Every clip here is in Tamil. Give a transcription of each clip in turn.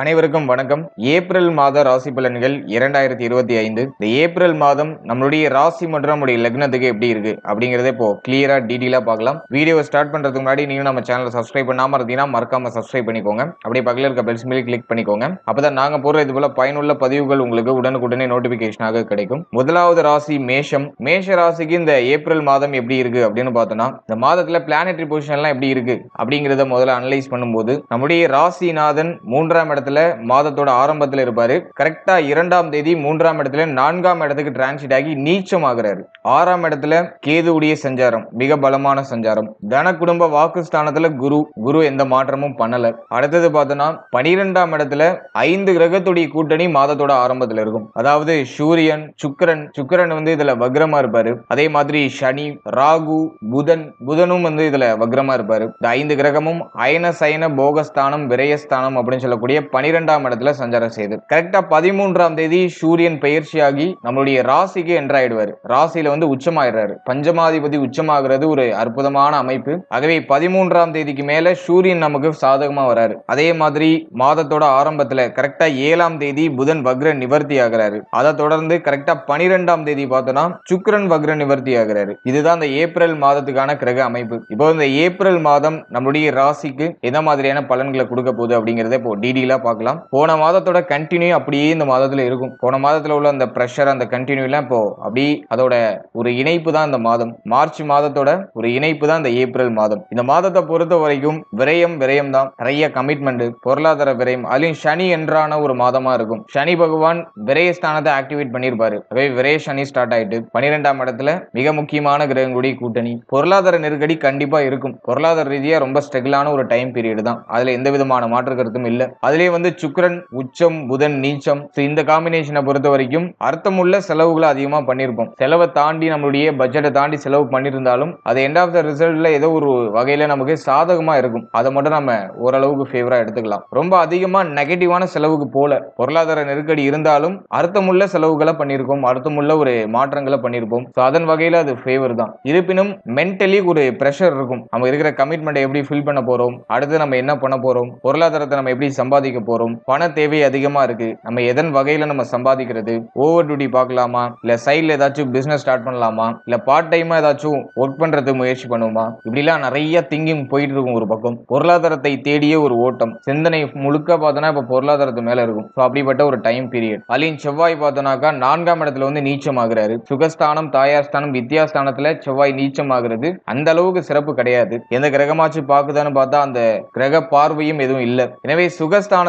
அனைவருக்கும் வணக்கம். ஏப்ரல் மாத ராசி பலன்கள் இரண்டாயிரத்தி இருபத்தி ஐந்து. இந்த ஏப்ரல் மாதம் நம்மளுடைய ராசி மற்றும் நம்முடைய லக்னத்துக்கு எப்படி இருக்கு அப்படிங்கறதே இப்போ கிளியரா டீடெயிலா பார்க்கலாம். வீடியோ ஸ்டார்ட் பண்றதுக்கு முன்னாடி நீங்க நம்ம சேனலை சப்ஸ்கிரைப் பண்ணாம இருந்தீங்கன்னா மறக்காம சப்ஸ்கிரைப் பண்ணிக்கோங்க. அப்படியே பக்கத்தில் இருக்க பெல்ஸ் மேலே கிளிக் பண்ணிக்கோங்க. அப்பதான் நாங்க போற இது போல பயனுள்ள பதிவுகள் உங்களுக்கு உடனுக்குடனே நோட்டிபிகேஷனாக கிடைக்கும். முதலாவது ராசி மேஷம். மேஷ ராசிக்கு இந்த ஏப்ரல் மாதம் எப்படி இருக்கு அப்படின்னு பார்த்தோம்னா இந்த மாதத்துல பிளானட்டரி பொசிஷன் எல்லாம் எப்படி இருக்கு அப்படிங்கறத முதல்ல அனலைஸ் பண்ணும்போது நம்முடைய ராசிநாதன் மூன்றாம் இடத்துல மாதத்தோட ஆரம்பத்துல இருப்பாரு. கரெக்டா இரண்டாம் தேதி மூன்றாம் இடத்துல நான்காம் இடத்துக்கு டிரான்சிட் ஆகி நீச்சம் ஆகிறாரு ஆறாம் இடத்துல கேதுவுடைய சஞ்சாரம் மிக பலமான சஞ்சாரம். தன குடும்ப வாக்குஸ்தானத்துல குரு குரு எந்த மாற்றமும் பண்ணல. அடுத்தது பார்த்தோம்னா பனிரெண்டாம் இடத்துல ஐந்து கிரகத்துடைய கூட்டணி மாதத்தோட ஆரம்பத்துல இருக்கும். அதாவது சூரியன் சுக்கரன் சுக்கரன் வந்து இதுல வக்ரமா இருப்பாரு. அதே மாதிரி சனி ராகு புதன் புதனும் வந்து இதுல வக்ரமா இருப்பாரு. இந்த ஐந்து கிரகமும் அயன சயன போகஸ்தானம் விரயஸ்தானம் அப்படின்னு சொல்லக்கூடிய பனிரெண்டாம் இடத்துல சஞ்சாரம் செய்யுது கரெக்டா பதிமூன்றாம் தேதி சூரியன் பயிற்சியாகி நம்மளுடைய ராசிக்கு என்ட்ராயிடுவாரு ராசியில வந்து உச்சமாயிடுறாரு. பஞ்சமாதிபதி உச்சமாகிறது ஒரு அற்புதமான அமைப்பு. ஆகவே பதிமூன்றாம் தேதிக்கு மேல சூரியன் நமக்கு சாதகமா வராரு. அதே மாதிரி மாதத்தோட ஆரம்பத்துல கரெக்டா ஏழாம் தேதி புதன் வக்ர நிவர்த்தி ஆகிறாரு. அதை தொடர்ந்து கரெக்டா பனிரெண்டாம் தேதி பார்த்தோம்னா சுக்கரன் வக்ர நிவர்த்தி ஆகிறாரு. இதுதான் இந்த ஏப்ரல் மாதத்துக்கான கிரக அமைப்பு. இப்போ இந்த ஏப்ரல் மாதம் நம்மளுடைய ராசிக்கு எந்த மாதிரியான பலன்களை கொடுக்க போகுது அப்படிங்கறத இப்போ டீடெயிலா பார்க்கலாம். போன மாதத்தோட கண்டினியூ அப்படியே இந்த மாதத்துல இருக்கும். போன மாதத்துல உள்ள அந்த ப்ரெஷர் அந்த கண்டினியூ எல்லாம் இப்போ அப்படி அதோட ஒரு இணைப்பு தான் இந்த மாதம். மார்ச் மாதத்தோட ஒரு இணைப்பு தான் இந்த ஏப்ரல் மாதம். இந்த மாதத்தை பொறுத்த வரைக்கும் விரயம் விரயம் தான். நிறைய கமிட்மெண்ட் பொருளாதார விரயம். அதுலயும் சனி என்றான ஒரு மாதமா இருக்கும். சனி பகவான் விரயஸ்தானத்தை ஆக்டிவேட் பண்ணியிருப்பாரு. அதே விரய சனி ஸ்டார்ட் ஆயிட்டு பனிரெண்டாம் இடத்துல மிக முக்கியமான கிரகங்களுடைய கூட்டணி. பொருளாதார நெருக்கடி கண்டிப்பா இருக்கும். பொருளாதார ரீதியா ரொம்ப ஸ்ட்ரகிளான ஒரு டைம் பீரியட் தான். அதுல எந்த விதமான மாற்று கருத்தும் இல்ல. அதுலயே வந்து சுக்கிரன் உச்சம் புதன் நீச்சம். இந்த காம்பினேஷனை பொறுத்த வரைக்கும் அர்த்தமுள்ள செலவுகளை அதிகமாக பண்ணியிருப்போம் செலவை தாண்டி நம்மளுடைய பட்ஜெட்டை தாண்டி செலவு பண்ணியிருந்தாலும் அது எண்ட் ஆஃப் த ரிசல்ட்ல ஏதோ ஒரு வகையில் நமக்கு சாதகமாக இருக்கும். அதை மட்டும் நம்ம ஓரளவுக்கு ஃபேவராக எடுத்துக்கலாம். ரொம்ப அதிகமாக நெகட்டிவான செலவுக்கு போல பொருளாதார நெருக்கடி இருந்தாலும் அர்த்தமுள்ள செலவுகளை பண்ணியிருக்கோம் அர்த்தமுள்ள ஒரு மாற்றங்களை பண்ணியிருப்போம் ஸோ அதன் வகையில் அது ஃபேவர் தான். இருப்பினும் மென்டலி ஒரு ப்ரெஷர் இருக்கும். நம்ம இருக்கிற கமிட்மெண்ட்டை எப்படி ஃபில் பண்ண போகிறோம் அடுத்து நம்ம என்ன பண்ண போகிறோம் பொருளாதாரத்தை நம்ம எப்படி சம்பாதிக்க சம்பாதிக்க போறோம். பண தேவை அதிகமா இருக்கு. நம்ம எதன் வகையில நம்ம சம்பாதிக்கிறது? ஓவர் டியூட்டி பார்க்கலாமா? இல்ல சைட்ல ஏதாச்சும் பிசினஸ் ஸ்டார்ட் பண்ணலாமா? இல்ல பார்ட் டைமா ஏதாச்சும் ஒர்க் பண்றது முயற்சி பண்ணுவோமா? இப்படிலாம் நிறைய திங்கிங் போயிட்டு இருக்கும் ஒரு பக்கம். பொருளாதாரத்தை தேடிய ஒரு ஓட்டம். சிந்தனை முழுக்க பார்த்தோன்னா இப்ப பொருளாதாரத்து மேல இருக்கும். ஸோ அப்படிப்பட்ட ஒரு டைம் பீரியட் அலின் செவ்வாய் பார்த்தோன்னாக்கா நான்காம் இடத்துல வந்து நீச்சம் ஆகுறாரு சுகஸ்தானம் தாயார் ஸ்தானம் வித்யாஸ்தானத்துல செவ்வாய் நீச்சம் ஆகுறது அந்த அளவுக்கு சிறப்பு கிடையாது. எந்த கிரகமாச்சு பார்க்குதான்னு பார்த்தா அந்த கிரக பார்வையும் எதுவும் இல்லை. எனவே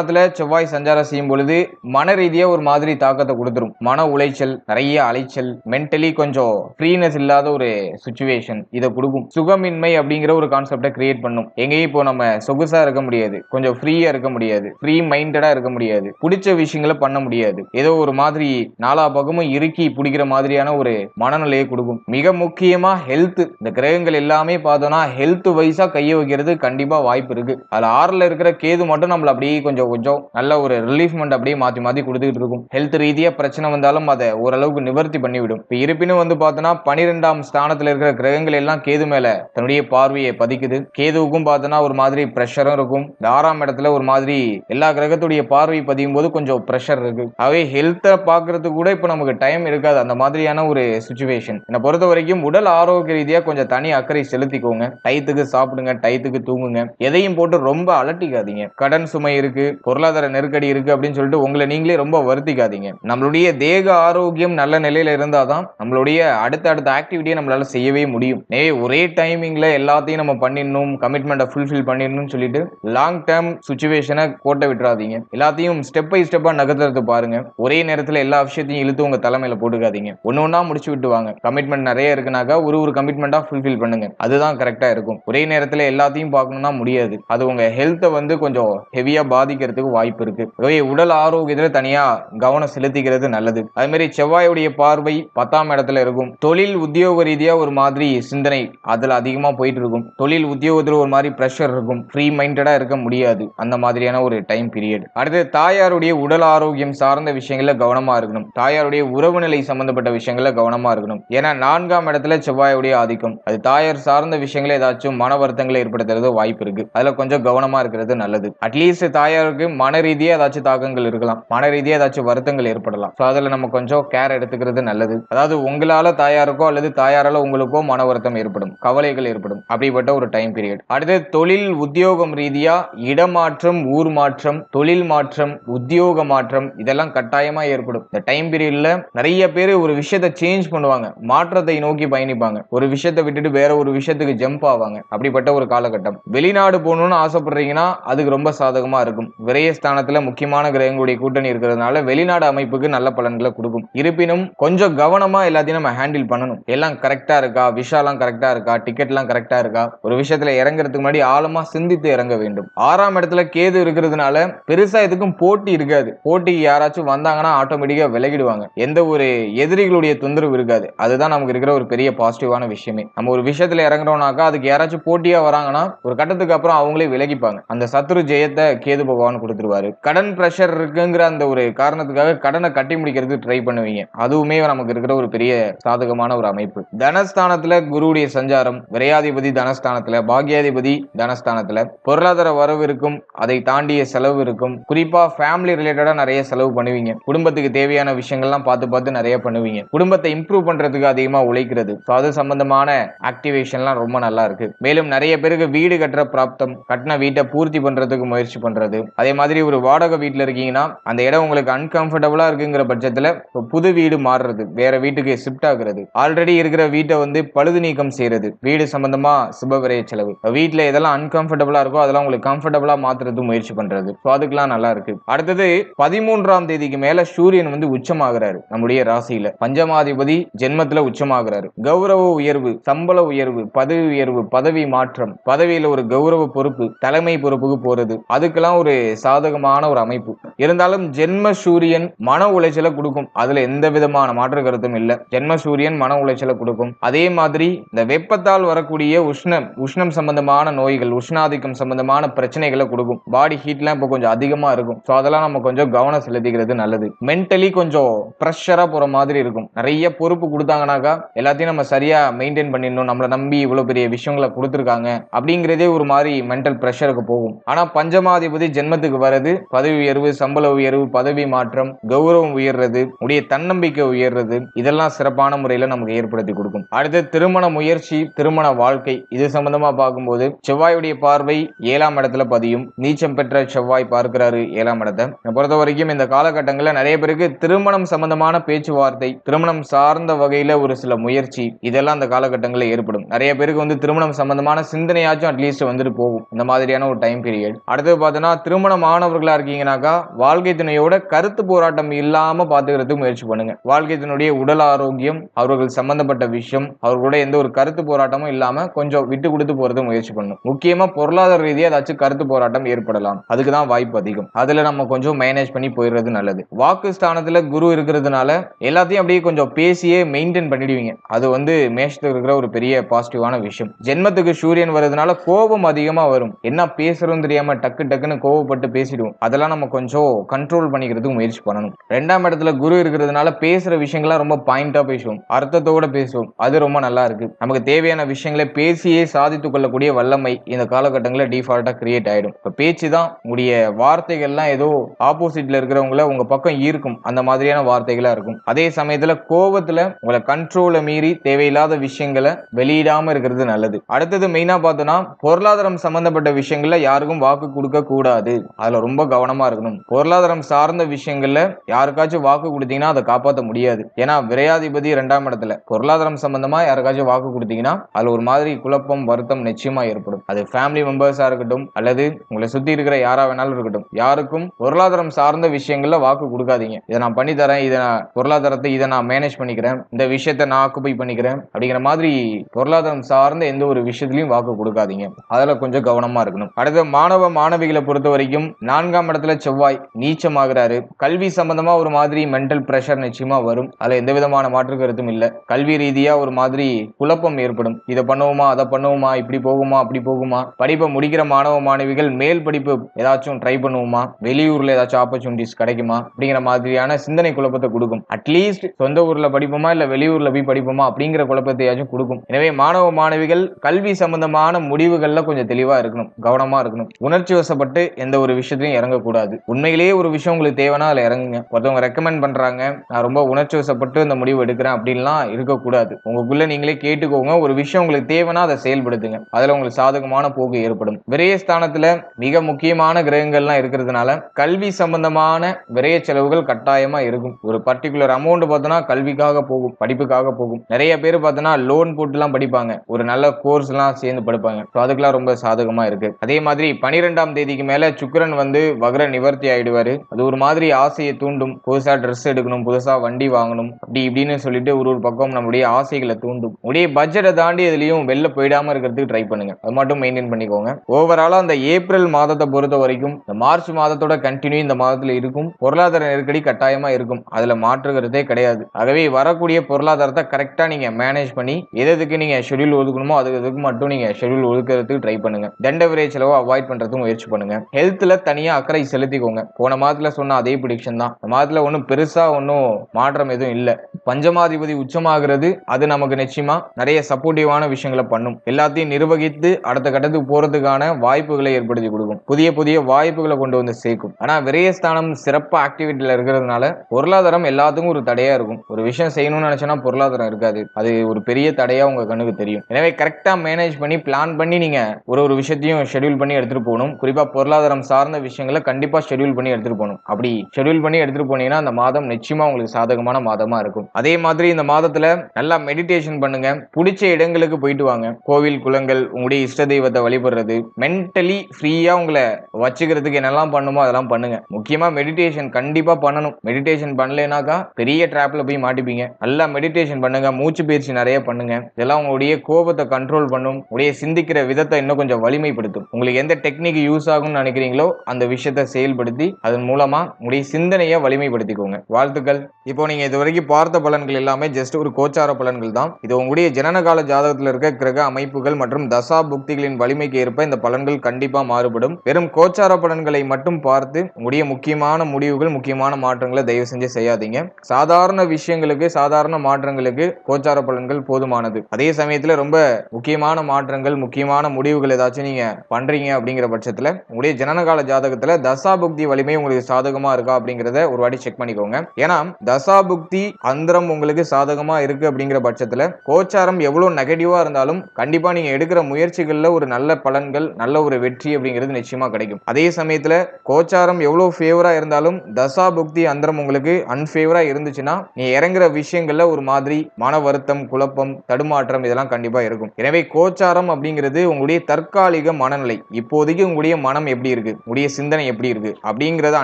சுகஸ்தானத்துல செவ்வாய் சஞ்சாரம் செய்யும் பொழுது மன ரீதியா ஒரு மாதிரி தாக்கத்தை கொடுத்துரும். மன உளைச்சல் நிறைய அலைச்சல் மென்டலி கொஞ்சம் ஃப்ரீனஸ் இல்லாத ஒரு சுச்சுவேஷன் இதை கொடுக்கும். சுகமின்மை அப்படிங்கிற ஒரு கான்செப்டை கிரியேட் பண்ணும். எங்கேயும் இப்போ நம்ம சொகுசா இருக்க முடியாது. கொஞ்சம் ஃப்ரீயா இருக்க முடியாது. ஃப்ரீ மைண்டடா இருக்க முடியாது. பிடிச்ச விஷயங்களை பண்ண முடியாது. ஏதோ ஒரு மாதிரி நாலா பக்கமும் இறுக்கி பிடிக்கிற மாதிரியான ஒரு மனநிலையை கொடுக்கும். மிக முக்கியமா ஹெல்த் இந்த கிரகங்கள் எல்லாமே பார்த்தோம்னா ஹெல்த் வைஸா கையை வைக்கிறது கண்டிப்பா வாய்ப்பு இருக்கு. அதுல ஆறுல இருக்கிற கேது மட்டும் நம்மள அப்படியே கொஞ்சம் கொஞ்சம் நல்ல ஒரு ரிலீஃப்மெண்ட் அப்படியே மாத்தி மாத்தி கொடுத்துட்டு இருக்கும். ஹெல்த் ரீதியா பிரச்சனை வந்தாலும் அதை ஓரளவுக்கு நிவர்த்தி பண்ணிவிடும். இப்ப இருப்பினும் வந்து பார்த்தோன்னா பனிரெண்டாம் ஸ்தானத்துல இருக்கிற கிரகங்கள் எல்லாம் கேது மேல தன்னுடைய பார்வையை பதிக்குது. கேதுவுக்கும் பார்த்தோன்னா ஒரு மாதிரி ப்ரெஷரும் இருக்கும். இந்த ஆறாம் இடத்துல ஒரு மாதிரி எல்லா கிரகத்துடைய பார்வை பதியும் போது கொஞ்சம் ப்ரெஷர் இருக்கு. ஆகவே ஹெல்த்தை பாக்குறதுக்கு கூட இப்போ நமக்கு டைம் இருக்காது. அந்த மாதிரியான ஒரு சுச்சுவேஷன் என்னை பொறுத்த வரைக்கும் உடல் ஆரோக்கிய ரீதியா கொஞ்சம் தனி அக்கறை செலுத்திக்கோங்க. டயத்துக்கு சாப்பிடுங்க டயத்துக்கு தூங்குங்க. எதையும் போட்டு ரொம்ப அலட்டிக்காதீங்க. கடன் சுமை இருக்கு. பொருளாதார நெருக்கடி இருக்கு அப்படின்னு சொல்லிட்டு உங்களை நீங்களே ரொம்ப வருத்திக்காதீங்க. நம்மளுடைய தேக ஆரோக்கியம் நல்ல நிலையில இருந்தாதான் நம்மளுடைய அடுத்த அடுத்த ஆக்டிவிட்டியை நம்மளால செய்யவே முடியும். நே ஒரே டைமிங்ல எல்லாத்தையும் நம்ம பண்ணிடணும் கமிட்மெண்ட்டை ஃபுல்ஃபில் பண்ணிடணும்னு சொல்லிட்டு லாங் டேர்ம் சுச்சுவேஷனை கோட்டை விட்டுறாதீங்க. எல்லாத்தையும் ஸ்டெப் பை ஸ்டெப்பா நகர்த்துறது பாருங்க. ஒரே நேரத்துல எல்லா விஷயத்தையும் இழுத்து உங்க தலைமையில போட்டுக்காதீங்க. ஒன்னு ஒன்றா முடிச்சு விட்டுவாங்க கமிட்மெண்ட் நிறைய இருக்குனாக்கா ஒரு ஒரு கமிட்மெண்ட்டாக ஃபுல்ஃபில் பண்ணுங்க. அதுதான் கரெக்டா இருக்கும். ஒரே நேரத்துல எல்லாத்தையும் பார்க்கணும்னா முடியாது. அது உங்க ஹெல்த்தை வந்து கொஞ்சம் ஹெவியா பாதிக்கிறதுக்கு வாய்ப்பு இருக்கு. ஆகவே உடல் ஆரோக்கியத்துல தனியா கவனம் செலுத்திக்கிறது நல்லது. அதே மாதிரி செவ்வாயுடைய பார்வை பத்தாம் இடத்துல இருக்கும். தொழில் உத்தியோக ரீதியா ஒரு மாதிரி சிந்தனை அதுல அதிகமா போயிட்டு இருக்கும். தொழில் உத்தியோகத்துல ஒரு மாதிரி ப்ரெஷர் இருக்கும். ஃப்ரீ மைண்டடா இருக்க முடியாது. அந்த மாதிரியான ஒரு டைம் பீரியட் அடுத்து தாயாருடைய உடல் ஆரோக்கியம் சார்ந்த விஷயங்கள்ல கவனமா இருக்கணும். தாயாருடைய உறவு நிலை சம்பந்தப்பட்ட விஷயங்கள்ல கவனமா இருக்கணும். ஏன்னா நான்காம் இடத்துல செவ்வாயுடைய ஆதிக்கம். அது தாயார் சார்ந்த விஷயங்களை ஏதாச்சும் மன வருத்தங்களை ஏற்படுத்துறது வாய்ப்பு இருக்கு. அதுல கொஞ்சம் கவனமா இருக்கிறது நல்லது. அட்லீஸ்ட் தாயாருக்கு இருக்கு மன ரீதியாக ஏதாச்சும் தாக்கங்கள் இருக்கலாம். மன ரீதியாக ஏதாச்சும் வருத்தங்கள் ஏற்படலாம். ஸோ அதில் நம்ம கொஞ்சம் கேர் எடுத்துக்கிறது நல்லது. அதாவது உங்களால் தாயாருக்கோ அல்லது தாயாரால் உங்களுக்கோ மன வருத்தம் ஏற்படும். கவலைகள் ஏற்படும். அப்படிப்பட்ட ஒரு டைம் பீரியட் அடுத்து தொழில் உத்தியோகம் ரீதியாக இடமாற்றம் ஊர் மாற்றம் தொழில் மாற்றம் உத்தியோக மாற்றம் இதெல்லாம் கட்டாயமா ஏற்படும். இந்த டைம் பீரியட்ல நிறைய பேர் ஒரு விஷயத்தை சேஞ்ச் பண்ணுவாங்க. மாற்றத்தை நோக்கி பயணிப்பாங்க. ஒரு விஷயத்தை விட்டுட்டு வேற ஒரு விஷயத்துக்கு ஜம்ப் ஆவாங்க. அப்படிப்பட்ட ஒரு காலகட்டம். வெளிநாடு போகணும்னு ஆசைப்படுறீங்கன்னா அதுக்கு ரொம்ப சாதகமாக இருக்கும். விரயஸ்தானத்துல முக்கியமான கிரகங்களுடைய கூட்டணி இருக்கிறதுனால வெளிநாடு அமைப்புக்கு நல்ல பலன்களை கொடுக்கும். இருப்பினும் கொஞ்சம் கவனமா எல்லாத்தையும் நம்ம ஹேண்டில் பண்ணணும். எல்லாம் கரெக்டா இருக்கா? விஷாலாம் கரெக்டா இருக்கா? டிக்கெட்லாம் கரெக்டா இருக்கா? ஒரு விஷயத்துல இறங்குறதுக்கு முன்னாடி ஆழமா சிந்தித்து இறங்க வேண்டும். ஆறாம் இடத்துல கேது இருக்கிறதுனால பெருசா எதுக்கும் போட்டி இருக்காது. போட்டிக்கு யாராச்சும் வந்தாங்கன்னா ஆட்டோமேட்டிக்கா விலகிடுவாங்க. எந்த ஒரு எதிரிகளுடைய தொந்தரவு இருக்காது. அதுதான் நமக்கு இருக்கிற ஒரு பெரிய பாசிட்டிவான விஷயமே. நம்ம ஒரு விஷயத்துல இறங்குறோம்னாக்கா அதுக்கு யாராச்சும் போட்டியா வராங்கன்னா ஒரு கட்டத்துக்கு அப்புறம் அவங்களே விலகிப்பாங்க. அந்த சத்ரு ஜெயத்தை கேது பகவான் கொடுத்துருவாரு. கடன் ப்ரெஷர் இருக்குங்கிற அந்த ஒரு காரணத்துக்காக கடனை கட்டி முடிக்கிறதுக்கு ட்ரை பண்ணுவீங்க. அதுவுமே நமக்கு இருக்கிற ஒரு பெரிய சாதகமான ஒரு அமைப்பு. தனஸ்தானத்துல குருவுடைய சஞ்சாரம் விரையாதிபதி தனஸ்தானத்துல பாக்யாதிபதி தனஸ்தானத்துல பொருளாதார வரவு இருக்கும் அதை தாண்டிய செலவு இருக்கும். குறிப்பா ஃபேமிலி ரிலேட்டடா நிறைய செலவு பண்ணுவீங்க. குடும்பத்துக்கு தேவையான விஷயங்கள்லாம் பார்த்து பார்த்து நிறைய பண்ணுவீங்க. குடும்பத்தை இம்ப்ரூவ் பண்றதுக்கு அதிகமா உழைக்கிறது. ஸோ அது சம்பந்தமான ஆக்டிவேஷன்லாம் ரொம்ப நல்லா இருக்கு. மேலும் நிறைய பேருக்கு வீடு கட்டுற பிராப்தம் கட்டின வீட்டை பூர்த்தி பண்றதுக்கு முயற்சி பண்றது அதே மாதிரி ஒரு வாடகை வீட்டில் இருக்கீங்கன்னா அந்த இடம் உங்களுக்கு அன்கம்ஃபர்டபுளாக இருக்குங்கிற பட்சத்தில் இப்போ புது வீடு மாறுறது வேற வீட்டுக்கு ஷிஃப்ட் ஆகுறது. ஆல்ரெடி இருக்கிற வீட்டை வந்து பழுது நீக்கம் செய்யறது வீடு சம்பந்தமா சுபவிரைய செலவு. வீட்டில் எதெல்லாம் அன்கம்ஃபர்டபுளாக இருக்கோ அதெல்லாம் உங்களுக்கு கம்ஃபர்டபுளாக மாற்றுறது முயற்சி பண்றது. ஸோ அதுக்கெல்லாம் நல்லா இருக்கு. அடுத்தது பதிமூன்றாம் தேதிக்கு மேல சூரியன் வந்து உச்சமாகிறாரு நம்முடைய ராசியில. பஞ்சமாதிபதி ஜென்மத்துல உச்சமாகிறாரு. கௌரவ உயர்வு சம்பள உயர்வு பதவி உயர்வு பதவி மாற்றம். பதவியில ஒரு கௌரவ பொறுப்பு தலைமை பொறுப்புக்கு போறது. அதுக்கெல்லாம் ஒரு சாதகமான ஒரு அமைப்பு. இருந்தாலும் ஜென்ம சூரியன் மன உளைச்சலை கொடுக்கும். அதுல எந்த விதமான மாற்று கருத்தும் இல்ல. ஜென்ம சூரியன் மன உளைச்சலை கொடுக்கும். அதே மாதிரி இந்த வெப்பத்தால் வரக்கூடிய உஷ்ணம் உஷ்ணம் சம்பந்தமான நோய்கள் உஷ்ணாதிக்கம் சம்பந்தமான பிரச்சனைகளை கொடுக்கும். பாடி ஹீட்லாம் இப்போ கொஞ்சம் அதிகமா இருக்கும். ஸோ அதெல்லாம் நம்ம கொஞ்சம் கவனம் செலுத்திக்கிறது நல்லது. மென்டலி கொஞ்சம் ப்ரெஷரா போற மாதிரி இருக்கும். நிறைய பொறுப்பு கொடுத்தாங்கனாக்கா எல்லாத்தையும் நம்ம சரியா மெயின்டைன் பண்ணிடணும். நம்மளை நம்பி இவ்வளவு பெரிய விஷயங்களை கொடுத்துருக்காங்க அப்படிங்கிறதே ஒரு மாதிரி மென்டல் ப்ரெஷருக்கு போகும். ஆனா பஞ்சமாதிபதி ஜென்ம ஜென்மத்துக்கு வர்றது பதவி உயர்வு சம்பள உயர்வு பதவி மாற்றம் கௌரவம் உயர்றது உடைய தன்னம்பிக்கை உயர்றது இதெல்லாம் சிறப்பான முறையில நமக்கு ஏற்படுத்தி கொடுக்கும். அடுத்து திருமண முயற்சி திருமண வாழ்க்கை. இது சம்பந்தமா பார்க்கும்போது செவ்வாயுடைய பார்வை ஏழாம் இடத்துல பதியும். நீச்சம் பெற்ற செவ்வாய் பார்க்கிறாரு ஏழாம் இடத்தை. பொறுத்த வரைக்கும் இந்த காலகட்டங்களில் நிறைய பேருக்கு திருமணம் சம்பந்தமான பேச்சுவார்த்தை திருமணம் சார்ந்த வகையில ஒரு சில முயற்சி இதெல்லாம் அந்த காலகட்டங்களில் ஏற்படும். நிறைய பேருக்கு வந்து திருமணம் சம்பந்தமான சிந்தனையாச்சும் அட்லீஸ்ட் வந்துட்டு போகும். இந்த மாதிரியான ஒரு டைம் பீரியட் அடுத்தது பார்த்தோன்னா திருமணம் ஆனவர்களா இருக்கீங்கன்னாக்கா வாழ்க்கை துணையோட கருத்து போராட்டம் இல்லாமல் பார்த்துக்கிறதுக்கு முயற்சி பண்ணுங்க. வாழ்க்கை துணையுடைய உடல் ஆரோக்கியம் அவர்கள் சம்பந்தப்பட்ட விஷயம் அவர்களோட எந்த ஒரு கருத்து போராட்டமும் இல்லாமல் கொஞ்சம் விட்டு கொடுத்து போகிறது முயற்சி பண்ணும். முக்கியமாக பொருளாதார ரீதியாக ஏதாச்சும் கருத்து போராட்டம் ஏற்படலாம். அதுக்கு தான் வாய்ப்பு அதிகம். அதில் நம்ம கொஞ்சம் மேனேஜ் பண்ணி போயிடுறது நல்லது. வாக்கு ஸ்தானத்தில் குரு இருக்கிறதுனால எல்லாத்தையும் அப்படியே கொஞ்சம் பேசியே மெயின்டைன் பண்ணிடுவீங்க. அது வந்து மேஷத்துக்கு இருக்கிற ஒரு பெரிய பாசிட்டிவான விஷயம். ஜென்மத்துக்கு சூரியன் வர்றதுனால கோபம் அதிகமாக வரும். என்ன பேசுறோம் தெரியாமல் டக்கு டக்குன்னு கோவப்பட்டு பேசிடுவோம். அதெல்லாம் நம்ம கொஞ்சம் கண்ட்ரோல் பண்ணிக்கிறதுக்கு முயற்சி பண்ணணும். ரெண்டாம் இடத்துல குரு இருக்கிறதுனால பேசுற விஷயங்கள்லாம் ரொம்ப பாயிண்டா பேசுவோம். அர்த்தத்தோட பேசுவோம். அது ரொம்ப நல்லா இருக்கு. நமக்கு தேவையான விஷயங்களை பேசியே சாதித்து கொள்ளக்கூடிய வல்லமை இந்த காலகட்டங்களில் டிஃபால்ட்டா கிரியேட் ஆயிடும். இப்போ பேச்சு தான் உங்களுடைய வார்த்தைகள்லாம் ஏதோ ஆப்போசிட்ல இருக்கிறவங்கள உங்க பக்கம் ஈர்க்கும். அந்த மாதிரியான வார்த்தைகளா இருக்கும். அதே சமயத்துல கோபத்துல உங்களை கண்ட்ரோலை மீறி தேவையில்லாத விஷயங்களை வெளியிடாம இருக்கிறது நல்லது. அடுத்தது மெயினா பார்த்தோம்னா பொருளாதாரம் சம்பந்தப்பட்ட விஷயங்கள்ல யாருக்கும் வாக்கு கொடுக்க கூடாது. அதுல ரொம்ப கவனமா இருக்கணும். பொருளாதாரம் சார்ந்த விஷயங்கள்ல யாருக்காச்சும் வாக்கு கொடுத்தீங்கன்னா அதை காப்பாற்ற முடியாது. ஏன்னா விரையாதிபதி ரெண்டாம் இடத்துல. பொருளாதாரம் சம்பந்தமா யாருக்காச்சும் வாக்கு கொடுத்தீங்கன்னா அதுல ஒரு மாதிரி குழப்பம் வருத்தம் நிச்சயமா ஏற்படும். அது ஃபேமிலி மெம்பர்ஸா இருக்கட்டும் அல்லது உங்களை சுத்தி இருக்கிற யாரா வேணாலும் இருக்கட்டும். யாருக்கும் பொருளாதாரம் சார்ந்த விஷயங்கள்ல வாக்கு கொடுக்காதீங்க. இதை நான் பண்ணி தரேன் இதை நான் பொருளாதாரத்தை இதை நான் மேனேஜ் பண்ணிக்கிறேன் இந்த விஷயத்தை நான் ஆக்குப்பை பண்ணிக்கிறேன் அப்படிங்கிற மாதிரி பொருளாதாரம் சார்ந்த எந்த ஒரு விஷயத்திலையும் வாக்கு கொடுக்காதீங்க. அதுல கொஞ்சம் கவனமா இருக்கணும். அடுத்து மாணவ மாணவிகளை பொறுத்த வரைக்கும் நான்காம் இடத்துல செவ்வாய் நீச்சமாகிறாரு. கல்வி சம்பந்தமா ஒரு மாதிரி மென்டல் பிரஷர் நிச்சயமா வரும். அதுல எந்த விதமான மாற்று கருத்தும் இல்ல. கல்வி ரீதியா ஒரு மாதிரி குழப்பம் ஏற்படும். இதை பண்ணுவோமா அதை பண்ணுவோமா இப்படி போகுமா அப்படி போகுமா? படிப்பை முடிக்கிற மாணவ மாணவிகள் மேல் படிப்பு ஏதாச்சும் ட்ரை பண்ணுவோமா? வெளியூர்ல ஏதாச்சும் ஆப்பர்ச்சுனிட்டிஸ் கிடைக்குமா? அப்படிங்கிற மாதிரியான சிந்தனை குழப்பத்தை கொடுக்கும். அட்லீஸ்ட் சொந்த ஊர்ல படிப்போமா இல்ல வெளியூர்ல போய் படிப்போமா? அப்படிங்கிற குழப்பத்தையாச்சும் கொடுக்கும். எனவே மாணவ மாணவிகள் கல்வி சம்பந்தமான முடிவுகள்ல கொஞ்சம் தெளிவா இருக்கணும் கவனமா இருக்கணும். உணர்ச்சி வசப்பட்டு எந்த ஒரு விஷயத்தையும் இறங்கக்கூடாது. உண்மையிலேயே ஒரு விஷயம் உங்களுக்கு தேவைன்னா அதில் இறங்குங்க. ஒருத்தவங்க ரெக்கமெண்ட் பண்றாங்க நான் ரொம்ப உணர்ச்சி வசப்பட்டு இந்த முடிவு எடுக்கிறேன் அப்படின்லாம் இருக்கக்கூடாது. உங்களுக்குள்ள நீங்களே கேட்டுக்கோங்க. ஒரு விஷயம் உங்களுக்கு தேவைன்னா அதை செயல்படுத்துங்க. அதுல உங்களுக்கு சாதகமான போக்கு ஏற்படும். விரையஸ்தானத்துல மிக முக்கியமான கிரகங்கள்லாம் இருக்கிறதுனால கல்வி சம்பந்தமான விரய செலவுகள் கட்டாயமாக இருக்கும். ஒரு பர்டிகுலர் அமௌண்ட் பார்த்தோன்னா கல்விக்காக போகும் படிப்புக்காக போகும். நிறைய பேர் பார்த்தோன்னா லோன் போட்டுலாம் படிப்பாங்க. ஒரு நல்ல கோர்ஸ் எல்லாம் சேர்ந்து படிப்பாங்க. ஸோ அதுக்கெல்லாம் ரொம்ப சாதகமா இருக்கு. அதே மாதிரி பனிரெண்டாம் தேதிக்கு மேலே சுக்கர சுக்கரன் வந்து வக்ர நிவர்த்தி ஆயிடுவாரு. அது ஒரு மாதிரி ஆசையை தூண்டும். புதுசா ட்ரெஸ் எடுக்கணும் புதுசா வண்டி வாங்கணும் அப்படி இப்படின்னு சொல்லிட்டு ஒரு ஒரு பக்கம் நம்முடைய ஆசைகளை தூண்டும். உடைய பட்ஜெட்டை தாண்டி இதுலேயும் வெளில போயிடாம இருக்கிறதுக்கு ட்ரை பண்ணுங்க. அது மட்டும் மெயின்டைன் பண்ணிக்கோங்க. ஓவராலாக அந்த ஏப்ரல் மாதத்தை பொறுத்த வரைக்கும் இந்த மார்ச் மாதத்தோட கண்டினியூ இந்த மாதத்தில் இருக்கும். பொருளாதார நெருக்கடி கட்டாயமாக இருக்கும். அதில் மாற்றுகிறதே கிடையாது. ஆகவே வரக்கூடிய பொருளாதாரத்தை கரெக்டாக நீங்க மேனேஜ் பண்ணி எது எதுக்கு நீங்கள் ஷெட்யூல் ஒதுக்கணுமோ அதுக்கு மட்டும் நீங்க ஷெட்யூல் ஒதுக்கிறதுக்கு ட்ரை பண்ணுங்க. தண்டவரே விரை செலவை அவாய்ட் பண்றதுக்கு முயற்சி பண்ணுங்க. ஹெல்த் ஹெல்த்ல தனியா அக்கறை செலுத்திக்கோங்க. போன மாதத்துல சொன்ன அதே ப்ரிடிக்ஷன் தான். இந்த மாதத்துல ஒன்றும் பெருசா ஒன்றும் மாற்றம் எதுவும் இல்லை. பஞ்சமாதிபதி உச்சமாகிறது அது நமக்கு நிச்சயமா நிறைய சப்போர்ட்டிவான விஷயங்களை பண்ணும். எல்லாத்தையும் நிர்வகித்து அடுத்த கட்டத்துக்கு போறதுக்கான வாய்ப்புகளை ஏற்படுத்தி கொடுக்கும். புதிய புதிய வாய்ப்புகளை கொண்டு வந்து சேர்க்கும். ஆனா விரயஸ்தானம் சிறப்பு ஆக்டிவிட்டியில இருக்கிறதுனால பொருளாதாரம் எல்லாத்துக்கும் ஒரு தடையா இருக்கும். ஒரு விஷயம் செய்யணும்னு நினைச்சோன்னா பொருளாதாரம் இருக்காது. அது ஒரு பெரிய தடையா உங்க கண்ணுக்கு தெரியும். எனவே கரெக்டா மேனேஜ் பண்ணி பிளான் பண்ணி நீங்க ஒரு ஒரு விஷயத்தையும் ஷெட்யூல் பண்ணி எடுத்துட்டு போகணும். குறிப்பா பொருளாதாரம் சார்ந்த விஷயங்களை கண்டிப்பா ஷெட்யூல் பண்ணி எடுத்துட்டு போகணும். அப்படி ஷெட்யூல் பண்ணி எடுத்துட்டு போனீங்கன்னா அந்த மாதம் நிச்சயமா உங்களுக்கு சாதகமான மாதமா இருக்கும். அதே மாதிரி இந்த மாதத்துல நல்லா மெடிடேஷன் பண்ணுங்க. பிடிச்ச இடங்களுக்கு போயிட்டு வாங்க. கோவில் குளங்கள் உங்களுடைய இஷ்ட தெய்வத்தை வழிபடுறது மென்டலி ஃப்ரீயா உங்களை வச்சுக்கிறதுக்கு என்னெல்லாம் பண்ணுமோ அதெல்லாம் பண்ணுங்க. முக்கியமா மெடிடேஷன் கண்டிப்பா பண்ணணும். மெடிடேஷன் பண்ணலைனாக்கா பெரிய ட்ராப்பில் போய் மாட்டிப்பீங்க. நல்லா மெடிடேஷன் பண்ணுங்க. மூச்சு பயிற்சி நிறைய பண்ணுங்க. இதெல்லாம் உங்களுடைய கோபத்தை கண்ட்ரோல் பண்ணும். உங்களுடைய சிந்திக்கிற விதத்தை இன்னும் கொஞ்சம் வலிமைப்படுத்தும். உங்களுக்கு எந்த டெக்னிக் யூஸ் ஆகும்னு நினைக்கிறீங்களோ அந்த விஷயத்தை செயல்படுத்தி அதன் மூலமா உங்களுடைய சிந்தனையை வலிமைப்படுத்திக்கோங்க. வாழ்த்துக்கள். இப்போ நீங்க இது வரைக்கும் பார்த்த பலன்கள் எல்லாமே ஜஸ்ட் ஒரு கோச்சார பலன்கள் தான். இது உங்களுடைய ஜனனகால ஜாதகத்தில் இருக்க கிரக அமைப்புகள் மற்றும் தசா புக்திகளின் வலிமைக்கு ஏற்ப இந்த பலன்கள் கண்டிப்பா மாறுபடும். வெறும் கோச்சார பலன்களை மட்டும் பார்த்து உங்களுடைய முக்கியமான முடிவுகள் முக்கியமான மாற்றங்களை தயவு செஞ்சு செய்யாதீங்க. சாதாரண விஷயங்களுக்கு சாதாரண மாற்றங்களுக்கு கோச்சார பலன்கள் போதுமானது. அதே சமயத்துல ரொம்ப முக்கியமான மாற்றங்கள் முக்கியமான முடிவுகள் ஏதாச்சும் நீங்க பண்றீங்க அப்படிங்கிற பட்சத்துல உங்களுடைய ஜனனகால ஜாதகத்துல தசா புக்தி வலிமை உங்களுக்கு சாதகமா இருக்கா அப்படிங்கிறத ஒரு வாட்டி செக் பண்ணிக்கோங்க. ஏன்னா தசா புக்தி அந்தரம் உங்களுக்கு சாதகமா இருக்கு அப்படிங்கிற பட்சத்துல கோச்சாரம் எவ்வளவு நெகட்டிவா இருந்தாலும் கண்டிப்பா நீங்க எடுக்கிற முயற்சிகள்ல ஒரு நல்ல பலன்கள் நல்ல ஒரு வெற்றி அப்படிங்கிறது நிச்சயமா கிடைக்கும். அதே சமயத்துல கோச்சாரம் எவ்வளவு ஃபேவரா இருந்தாலும் தசா புக்தி அந்தரம் உங்களுக்கு அன்ஃபேவரா இருந்துச்சுன்னா நீ இறங்குற விஷயங்கள்ல ஒரு மாதிரி மன வருத்தம் குழப்பம் தடுமாற்றம் இதெல்லாம் கண்டிப்பா இருக்கும். எனவே கோச்சாரம் அப்படிங்கிறது உங்களுடைய தற்காலிக மனநிலை. இப்போதைக்கு உங்களுடைய மனம் எப்படி இருக்கு? உடைய சிந்தனை எப்படி இருக்கு? அப்படிங்கிறத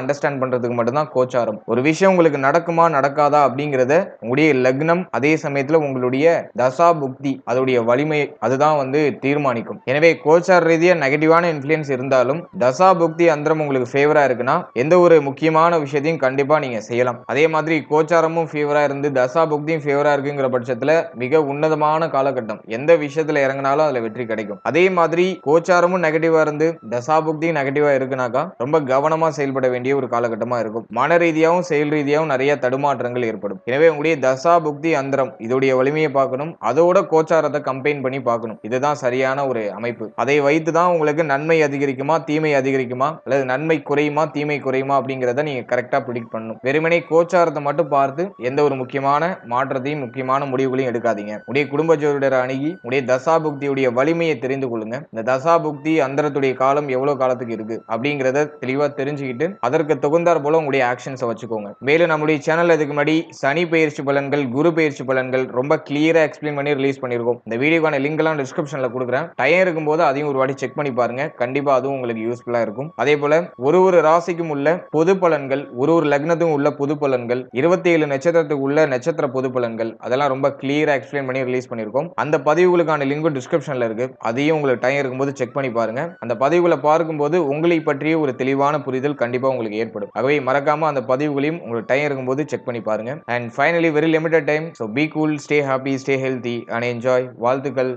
அண்டர்ஸ்டாண்ட் பண்றதுக்கு மட்டும்தான் கோச்சாரம். ஒரு விஷயம் உங்களுக்கு நடக்குமா நடக்காதா அப்படிங்கிறத உங்களுடைய லக்னம் அதே சமயத்துல உங்களுடைய தசா புக்தி அதோடைய வலிமை அதுதான் வந்து தீர்மானிக்கும். எனவே கோச்சார ரீதியா நெகட்டிவான இன்ஃபுளுயன்ஸ் இருந்தாலும் தசா புக்தி அந்தரம் உங்களுக்கு ஃபேவரா இருக்குன்னா எந்த ஒரு முக்கியமான விஷயத்தையும் கண்டிப்பா நீங்க செய்யலாம். அதே மாதிரி கோச்சாரமும் ஃபேவரா இருந்து தசா புக்தியும் ஃபேவரா இருக்குங்கிற பட்சத்துல மிக உன்னதமான காலகட்டம். எந்த விஷயத்துல இறங்கினாலும் அதுல வெற்றி கிடைக்கும். அதே மாதிரி கோச்சாரமும் நெகட்டிவா இருந்து தசா புக்தியும் நெகட்டிவா இருக்குனாக்கா ரொம்ப கவனமா செயல்பட வேண்டிய ஒரு காலகட்டமா இருக்கும். மன ரீதியாகவும் செயல் ரீதியாகவும் நிறைய தடுமாற்றங்கள் ஏற்படும். எனவே உங்களுடைய தசா புக்தி அந்தரம் இதோடைய வலிமையை பார்க்கணும். அதோட கோச்சாரத்தை கம்பைன் பண்ணி பார்க்கணும். இதுதான் சரியான ஒரு அமைப்பு. அதை வைத்து தான் உங்களுக்கு நன்மை அதிகரிக்குமா தீமை அதிகரிக்குமா அல்லது நன்மை குறையுமா தீமை குறையுமா அப்படிங்கிறத நீங்க கரெக்டா ப்ரிடிக்ட் பண்ணணும். வெறுமனே கோச்சாரத்தை மட்டும் பார்த்து எந்த ஒரு முக்கியமான மாற்றத்தையும் முக்கியமான முடிவுகளையும் எடுக்காதீங்க. உடைய குடும்ப ஜோதிடரை அணுகி உடைய தசா புக்தியுடைய வலிமையை தெரிந்து கொள்ளுங்க. இந்த தசா புக்தி அந்தரத்துடைய காலம் எவ்வளவு காலத்துக்கு இருக்கு? அப்படிங்கிறத தெளிவாக தெரிஞ்சுக்கிட்டு அதற்கு தகுந்தார் போல உங்களுடைய ஆக்ஷன்ஸை வச்சுக்கோங்க. மேலும் நம்முடைய சேனல் இதுக்கு முன்னாடி சனி பயிற்சி பலன்கள் குரு பயிற்சி பலன்கள் ரொம்ப கிளியரா எக்ஸ்பிளைன் பண்ணி ரிலீஸ் பண்ணியிருக்கோம் இந்த வீடியோக்கான லிங்க் எல்லாம் டிஸ்கிரிப்ஷன்ல கொடுக்குறேன். டைம் இருக்கும்போது அதையும் ஒரு வாட்டி செக் பண்ணி பாருங்க. கண்டிப்பா அதுவும் உங்களுக்கு யூஸ்ஃபுல்லா இருக்கும். அதே போல ஒரு ஒரு ராசிக்கும் உள்ள பொது பலன்கள் ஒரு ஒரு லக்னத்துக்கும் உள்ள பொது பலன்கள் இருபத்தி ஏழு நட்சத்திரத்துக்கு உள்ள நட்சத்திர பொது பலன்கள் அதெல்லாம் ரொம்ப கிளியரா எக்ஸ்பிளைன் பண்ணி ரிலீஸ் பண்ணியிருக்கோம் அந்த பதிவுகளுக்கான லிங்கும் டிஸ்கிரிப்ஷன்ல இருக்கு. அதையும் உங்களுக்கு டைம் இருக்கும்போது செக் பண்ணி பாருங்க. அந்த பதிவுகளை பார்க்கும்போது உங்களை பற்றிய ஒரு தெளிவான புரிதல் கண்டிப்பா உங்களுக்கு ஏற்படும். ஆகவே மறக்காம அந்த பதிவுகளையும் உங்களுக்கு டைம் இருக்கும்போது செக் பண்ணி பாருங்க. And finally very limited time so be cool stay happy stay healthy and enjoy வாழ்த்துக்கள்.